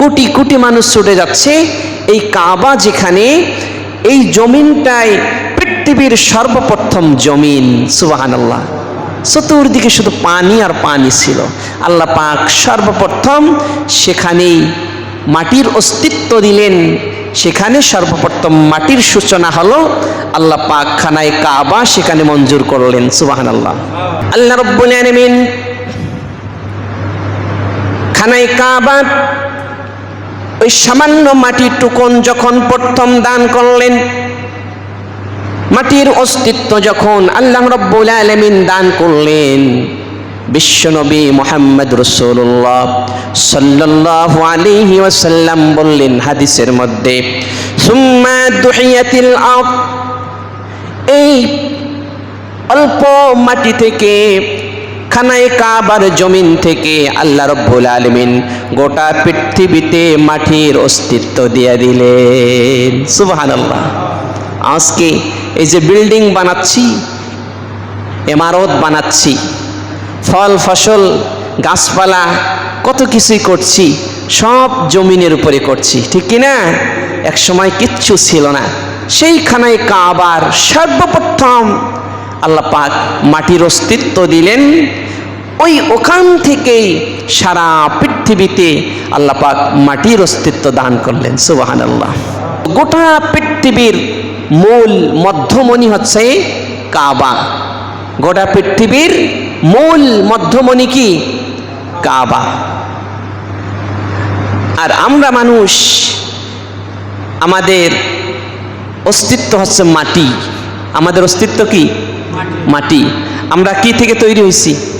কোটি কোটি মানুষ ছুটে যাচ্ছে। এই কাবা যেখানে, এই জমিনটাই পৃথিবীর সর্বপ্রথম জমিন সুবাহান আল্লাহ চতুর্দিকে শুধু পানি আর পানি ছিল। আল্লাহ পাক সর্বপ্রথম সেখানেই মাটির অস্তিত্ব দিলেন। সেখানে সর্বপ্রথম মাটির সূচনা হলো, আল্লাহ পাক খানায় কাবা সেখানে মঞ্জুর করলেন সুবাহান আল্লাহ আল্লাহ রব্বুল খানায় কাবা ওই সামান্য মাটির টুকন যখন প্রথম দান করলেন, মাটির অস্তিত্ব যখন আল্লাহ রব্বুল আলমিন দান করলেন, বিশ্বনবী মোহাম্মদ রসুল্লাহ সাল্লাহ আলিহি ওয়াসাল্লাম বললেন হাদিসের মধ্যে, সুম্মা দুহিয়াতিল এই অল্প মাটি থেকে খানায় কাবার জমিন থেকে আল্লাহ রব্বুল আলমিন গোটা পৃথিবীতে মাটির অস্তিত্ব দিয়ে দিলেন। সুবাহান আল্লাহ আজকে এই যে বিল্ডিং বানাচ্ছি এমারত বানাচ্ছি, ফল, ফসল, গাছপালা, কত কিছুই করছি, সব জমিনের উপরে করছি, ঠিক কিনা এক সময় কিচ্ছু ছিল না। সেইখানায় কাবার সর্বপ্রথম আল্লাহ পাক মাটির অস্তিত্ব দিলেন। ওই ওখান থেকেই সারা পৃথিবীতে আল্লাহ পাক মাটির অস্তিত্ব দান করলেন সুবাহান আল্লাহ গোটা পৃথিবীর মূল মধ্যমণি হচ্ছে কাবা। গোটা পৃথিবীর মূল মধ্যমণি কি? কাবা। আর আমরা মানুষ আমাদের অস্তিত্ব হচ্ছে মাটি। আমাদের অস্তিত্ব কি? মাটি। আমরা কি থেকে তৈরি হয়েছি?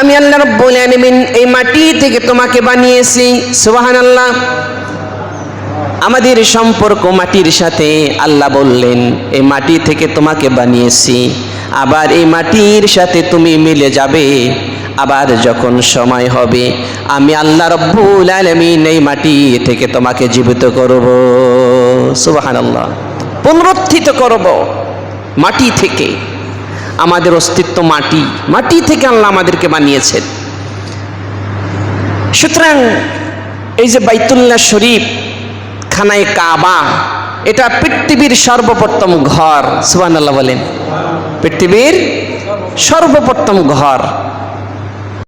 আমি আল্লাহ রব্বুল আলামিন এই মাটি থেকে তোমাকে বানিয়েছি, সুবহানাল্লাহ। আমাদের সম্পর্ক মাটির সাথে, আল্লাহ বললেন, এই মাটি থেকে তোমাকে বানিয়েছি। আবার এই মাটির সাথে তুমি মিলে যাবে। আবার যখন সময় হবে, আমি আল্লাহ রব্বুল আলামিন এই মাটি থেকে তোমাকে জীবিত করব। সুবহানাল্লাহ। পুনরুত্থিত করব মাটি থেকে। আমাদের অস্তিত্ব মাটি। মাটি থেকে আল্লাহ আমাদেরকে বানিয়েছেন। সুতরাং এই যে বাইতুল্লাহ শরীফ, খানায় কাবা, এটা পৃথিবীর সর্বপ্রথম ঘর। সুবান আল্লাহ বলেন। পৃথিবীর সর্বপ্রথম ঘর।